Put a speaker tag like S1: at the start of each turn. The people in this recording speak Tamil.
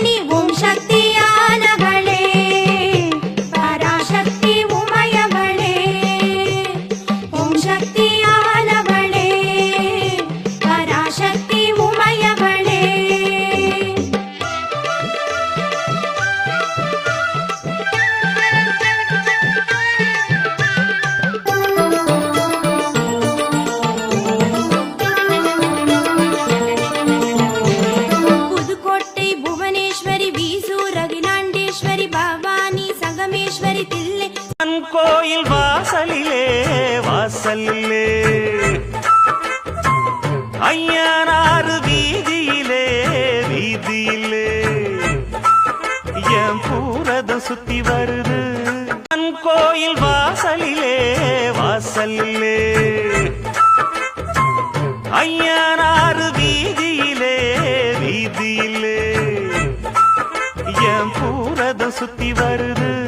S1: மோகினி
S2: அம்மன் கோயில் வாசலிலே வாசலிலே. ஐயனாறு வீதியிலே வீதியிலே. என் பூரதம் சுத்தி வருது. அம்மன் கோயில் வாசலிலே வாசலிலே. ஐயனாறு வீதியிலே வீதியிலே. என் பூரதம் சுத்தி வருது.